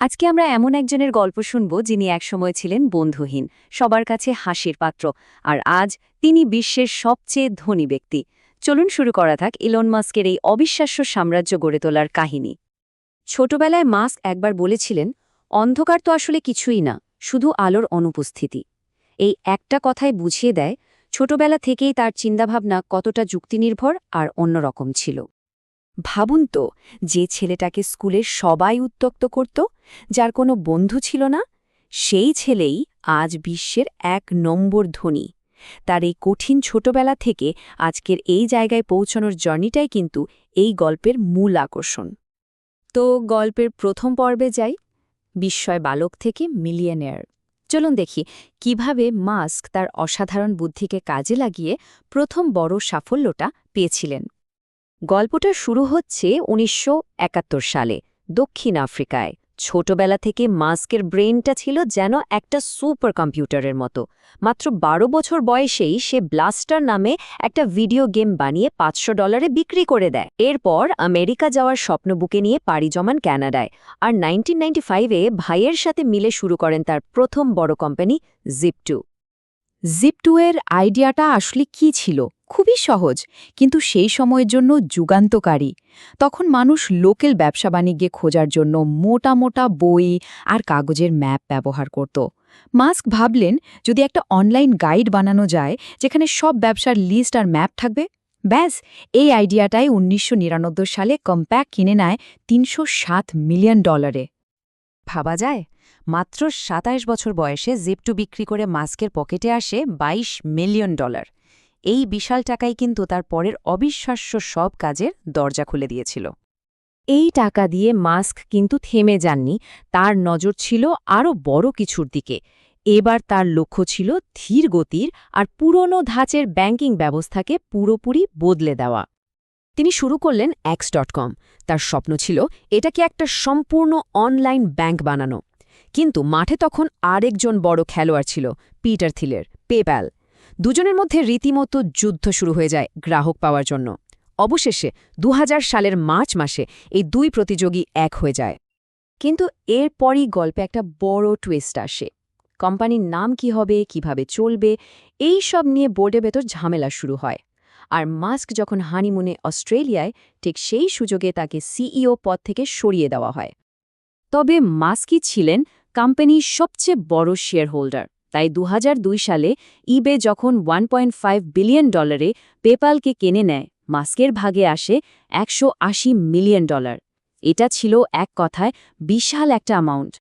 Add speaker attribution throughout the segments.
Speaker 1: আজকে আমরা এমন একজনের গল্প শুনব যিনি একসময় ছিলেন বন্ধুহীন, সবার কাছে হাসির পাত্র, আর আজ তিনি বিশ্বের সবচেয়ে ধনী ব্যক্তি। চলুন শুরু করা থাক ইলন মাস্কের এই অবিশ্বাস্য সাম্রাজ্য গড়ে তোলার কাহিনী। ছোটবেলায় মাস্ক একবার বলেছিলেন, অন্ধকার তো আসলে কিছুই না, শুধু আলোর অনুপস্থিতি। এই একটা কথাই বুঝিয়ে দেয়, ছোটবেলা থেকেই তার চিন্তাভাবনা কতটা যুক্তিনির্ভর আর অন্যরকম ছিল। ভাবুন তো, যে ছেলেটাকে স্কুলে সবাই উত্তক্ত করত, যার কোনো বন্ধু ছিল না, সেই ছেলেই আজ বিশ্বের এক নম্বর ধনী। তার এই কঠিন ছোটবেলা থেকে আজকের এই জায়গায় পৌঁছানোর জার্নিটাই কিন্তু এই গল্পের মূল আকর্ষণ। তো গল্পের প্রথম পর্বে যাই, বিস্ময় বালক থেকে মিলিয়নেয়ার। চলুন দেখি, কীভাবে মাস্ক তার অসাধারণ বুদ্ধিকে কাজে লাগিয়ে প্রথম বড় সাফল্যটা পেয়েছিলেন। গল্পটা শুরু হচ্ছে উনিশশো একাত্তর সালে, দক্ষিণ আফ্রিকায়। ছোটবেলা থেকে মাস্কের ব্রেনটা ছিল যেন একটা সুপার কম্পিউটারের মতো। মাত্র বারো বছর বয়সেই সে ব্লাস্টার নামে একটা ভিডিও গেম বানিয়ে পাঁচশো ডলারে বিক্রি করে দেয়। এরপর আমেরিকা যাওয়ার স্বপ্ন বুকে নিয়ে পাড়ি জমান ক্যানাডায়। আর নাইনটিন নাইনটি ফাইভে ভাইয়ের সাথে মিলে শুরু করেন তার প্রথম বড় কোম্পানি জিপটু জিপটু এর আইডিয়াটা আসলে কি ছিল? খুবই সহজ, কিন্তু সেই সময়ের জন্য যুগান্তকারী। তখন মানুষ লোকেল ব্যবসা বাণিজ্যে খোঁজার জন্য মোটা মোটা বই আর কাগজের ম্যাপ ব্যবহার করত। মাস্ক ভাবলেন, যদি একটা অনলাইন গাইড বানানো যায়, যেখানে সব ব্যবসার লিস্ট আর ম্যাপ থাকবে, ব্যাস, এই আইডিয়াটাই উনিশশো নিরানব্বই সালে কম্প্যাক কিনে নেয় তিনশো সাত মিলিয়ন ডলারে। ভাবা যায়, মাত্র সাতাইশ বছর বয়সে জিপটু বিক্রি করে মাস্কের পকেটে আসে ২২ মিলিয়ন ডলার। এই বিশাল টাকাই কিন্তু তার পরের অবিশ্বাস্য সব কাজের দরজা খুলে দিয়েছিল। এই টাকা দিয়ে মাস্ক কিন্তু থেমে যাননি, তার নজর ছিল আরও বড় কিছুর দিকে। এবার তার লক্ষ্য ছিল ধীর গতির আর পুরনো ধাঁচের ব্যাংকিং ব্যবস্থাকে পুরোপুরি বদলে দেওয়া। তিনি শুরু করলেন এক্স ডট কম। তার স্বপ্ন ছিল এটাকে একটা সম্পূর্ণ অনলাইন ব্যাংক বানানো। কিন্তু মাঠে তখন আরেকজন বড় খেলোয়াড় ছিল, পিটার থিলের, পেপ্যাল। দুজনের মধ্যে রীতিমতো যুদ্ধ শুরু হয়ে যায় গ্রাহক পাওয়ার জন্য। অবশেষে দু হাজার সালের মার্চ মাসে এই দুই প্রতিযোগী এক হয়ে যায়। কিন্তু এরপরই গল্পে একটা বড় টুইস্ট আসে। কোম্পানির নাম কি হবে, কীভাবে চলবে, এই সব নিয়ে বোর্ডের ভেতর ঝামেলা শুরু হয়। আর মাস্ক যখন হানিমুনে অস্ট্রেলিয়ায়, ঠিক সেই সুযোগে তাকে সিইও পদ থেকে সরিয়ে দেওয়া হয়। তবে মাস্কই ছিলেন কোম্পানির সবচেয়ে বড় শেয়ার হোল্ডার তাই দু হাজার দুই সালে ইবে যখন ওয়ান বিলিয়ন ডলারে পেপালকে কেনে নেয়, মাস্কের ভাগে আসে একশো আশি মিলিয়ন ডলার এটা ছিল এক কথায় বিশাল একটা অ্যামাউন্ট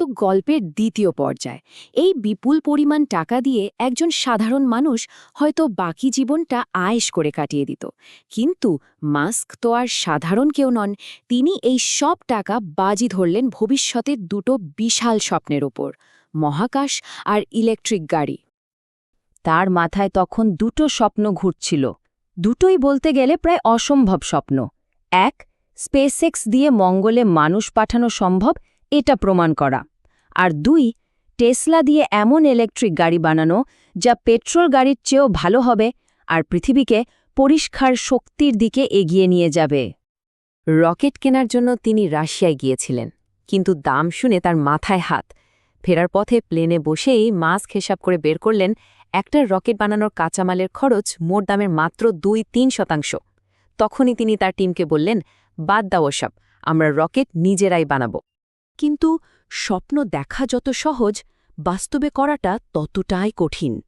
Speaker 1: তো গল্পের দ্বিতীয় পর্যায়, এই বিপুল পরিমাণ টাকা দিয়ে একজন সাধারণ মানুষ হয়তো বাকি জীবনটা আয়েশ করে কাটিয়ে দিত। কিন্তু মাস্ক তো আর সাধারণ কেউ নন, তিনি এই সব টাকা বাজি ধরলেন ভবিষ্যতের দুটো বিশাল স্বপ্নের ওপর। মহাকাশ আর ইলেকট্রিক গাড়ি। তার মাথায় তখন দুটো স্বপ্ন ঘুরছিল। দুটোই বলতে গেলে প্রায় অসম্ভব স্বপ্ন। এক, স্পেসএক্স দিয়ে মঙ্গলে মানুষ পাঠানো সম্ভব, এটা প্রমাণ করা। আর দুই, টেসলা দিয়ে এমন ইলেকট্রিক গাড়ি বানানো, যা পেট্রোল গাড়ির চেয়েও ভালো হবে আর পৃথিবীকে পরিষ্কার শক্তির দিকে এগিয়ে নিয়ে যাবে। রকেট কেনার জন্য তিনি রাশিয়ায় গিয়েছিলেন, কিন্তু দাম শুনে তার মাথায় হাত। ফেরার পথে প্লেনে বসেই মাস্ক হিসাব করে বের করলেন একটা রকেট বানানোর কাঁচামালের খরচ মোট দামের মাত্র দুই তিন শতাংশ। তখনই তিনি তার টিমকে বললেন, বাদ দাও ওসব, আমরা রকেট নিজেরাই বানাব। কিন্তু স্বপ্ন দেখা যত সহজ, বাস্তবে করাটা ততটাই কঠিন।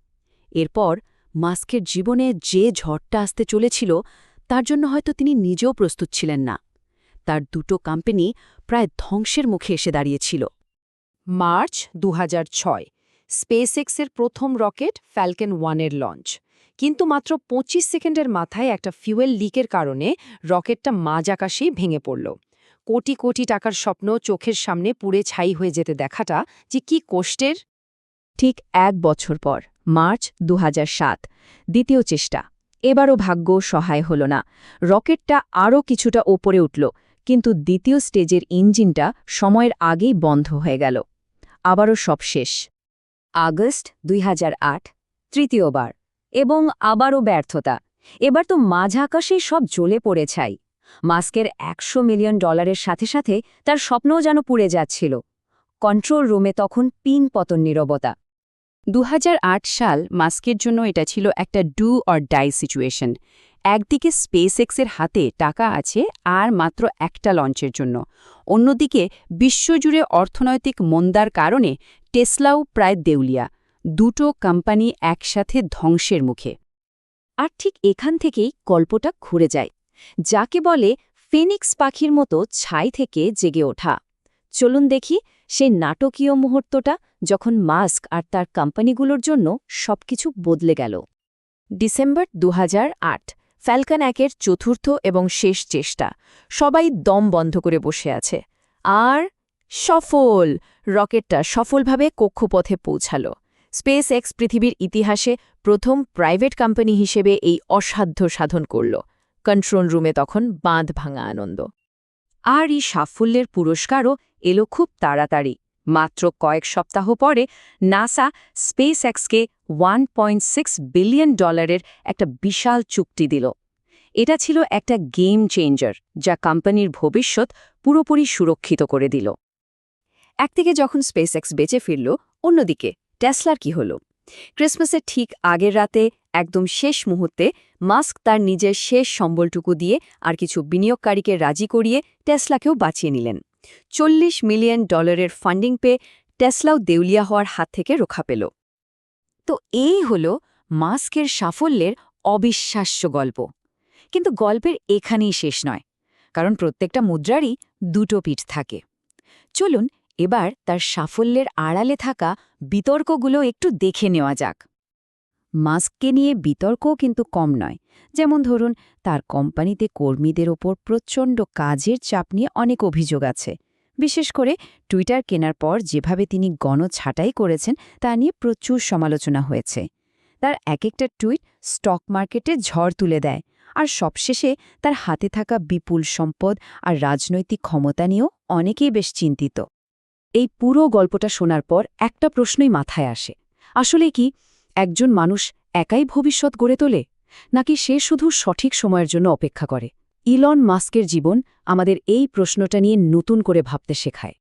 Speaker 1: এরপর মাস্কের জীবনে যে ঝড়টা আসতে চলেছিল, তার জন্য হয়তো তিনি নিজেও প্রস্তুত ছিলেন না। তার দুটো কোম্পানি প্রায় ধ্বংসের মুখে এসে দাঁড়িয়েছিল। মার্চ দু স্পেসএক্সের প্রথম রকেট ফ্যালকেন ওয়ানের লঞ্চ। কিন্তু মাত্র ২৫ সেকেন্ডের মাথায় একটা ফিউয়েল লিকের কারণে রকেটটা মাঝ ভেঙে পড়ল। কোটি কোটি টাকার স্বপ্ন চোখের সামনে পুড়ে ছাই হয়ে যেতে দেখাটা যে কি কষ্টের? ঠিক এক বছর পর, মার্চ দুহাজার সাত, দ্বিতীয় চেষ্টা। এবারও ভাগ্য সহায় হল না। রকেটটা আরও কিছুটা ওপরে উঠল, কিন্তু দ্বিতীয় স্টেজের ইঞ্জিনটা সময়ের আগেই বন্ধ হয়ে গেল। আবারও সব শেষ। আগস্ট দুই হাজার আট, তৃতীয়বার। এবং আবারও ব্যর্থতা। এবার তো মাঝ আকাশেই সব জ্বলে পড়ে ছাই। মাস্কের একশো মিলিয়ন ডলারের সাথে সাথে তার স্বপ্নও যেন পুড়ে যাচ্ছিল। কন্ট্রোল রুমে তখন পিন পতন নীরবতা। দু সাল মাস্কের জন্য এটা ছিল একটা ডু অর ডাই সিচুয়েশন। একদিকে স্পেস এক্সের হাতে টাকা আছে আর মাত্র একটা লঞ্চের জন্য। অন্যদিকে বিশ্বজুড়ে অর্থনৈতিক মন্দার কারণে টেসলাও প্রায় দেউলিয়া, দুটো কোম্পানি একসাথে ধ্বংসের মুখে। আর ঠিক এখান থেকেই গল্পটা ঘুরে যায়, যাকে বলে ফিনিক্স পাখির মতো ছাই থেকে জেগে ওঠা। চলুন দেখি সেই নাটকীয় মুহূর্তটা যখন মাস্ক আর তার কোম্পানিগুলোর জন্য সবকিছু বদলে গেল। ডিসেম্বর দু হাজার আট। ফ্যালকন একের চতুর্থ এবং শেষ চেষ্টা। সবাই দম বন্ধ করে বসে আছে। আর সফল! রকেটটা সফলভাবে কক্ষপথে পৌঁছাল। স্পেস এক্স পৃথিবীর ইতিহাসে প্রথম প্রাইভেট কোম্পানি হিসেবে এই অসাধ্য সাধন করল। কন্ট্রোল রুমে তখন বাঁধ ভাঙা আনন্দ। আর এই সাফল্যের পুরস্কারও এলো খুব তাড়াতাড়ি। মাত্র কয়েক সপ্তাহ পরে নাসা স্পেস এক্সকে বিলিয়ন ডলারের একটা বিশাল চুক্তি দিল। এটা ছিল একটা গেম চেঞ্জার যা কোম্পানির ভবিষ্যৎ পুরোপুরি সুরক্ষিত করে দিল। একদিকে যখন স্পেস এক্স বেঁচে ফিরল, অন্যদিকে টেসলার কি হল? ক্রিসমাসের ঠিক আগের রাতে, একদম শেষ মুহূর্তে, মাস্ক তার নিজের শেষ সম্বলটুকু দিয়ে আর কিছু বিনিয়োগকারীকে রাজি করিয়ে টেসলাকেও বাঁচিয়ে নিলেন। চল্লিশ মিলিয়ন ডলারের ফান্ডিং পেয়ে টেসলাও দেউলিয়া হওয়ার হাত থেকে রক্ষা পেল। তো এই হল মাস্কের সাফল্যের অবিশ্বাস্য গল্প। কিন্তু গল্পের এখানেই শেষ নয়, কারণ প্রত্যেকটা মুদ্রারই দুটো পিঠ থাকে। চলুন এবার তার সাফল্যের আড়ালে থাকা বিতর্কগুলো একটু দেখে নেওয়া যাক। মাস্ককে নিয়ে বিতর্কও কিন্তু কম নয়। যেমন ধরুন, তার কোম্পানিতে কর্মীদের ওপর প্রচণ্ড কাজের চাপ নিয়ে অনেক অভিযোগ আছে। বিশেষ করে টুইটার কেনার পর যেভাবে তিনি গণছাঁটাই করেছেন, তা নিয়ে প্রচুর সমালোচনা হয়েছে। তার এক একটা টুইট স্টক মার্কেটে ঝড় তুলে দেয়, আর সবশেষে তার হাতে থাকা বিপুল সম্পদ আর রাজনৈতিক ক্ষমতা নিয়েও অনেকেই বেশ চিন্তিত। এই পুরো গল্পটা শোনার পর একটা প্রশ্নই মাথায় আসে। আসলে কি? একজন মানুষ একাই ভবিষ্যৎ গড়ে তোলে? নাকি সে শুধু সঠিক সময়ের জন্য অপেক্ষা করে? ইলন মাস্কের জীবন আমাদের এই প্রশ্নটা নিয়ে নতুন করে ভাবতে শেখায়।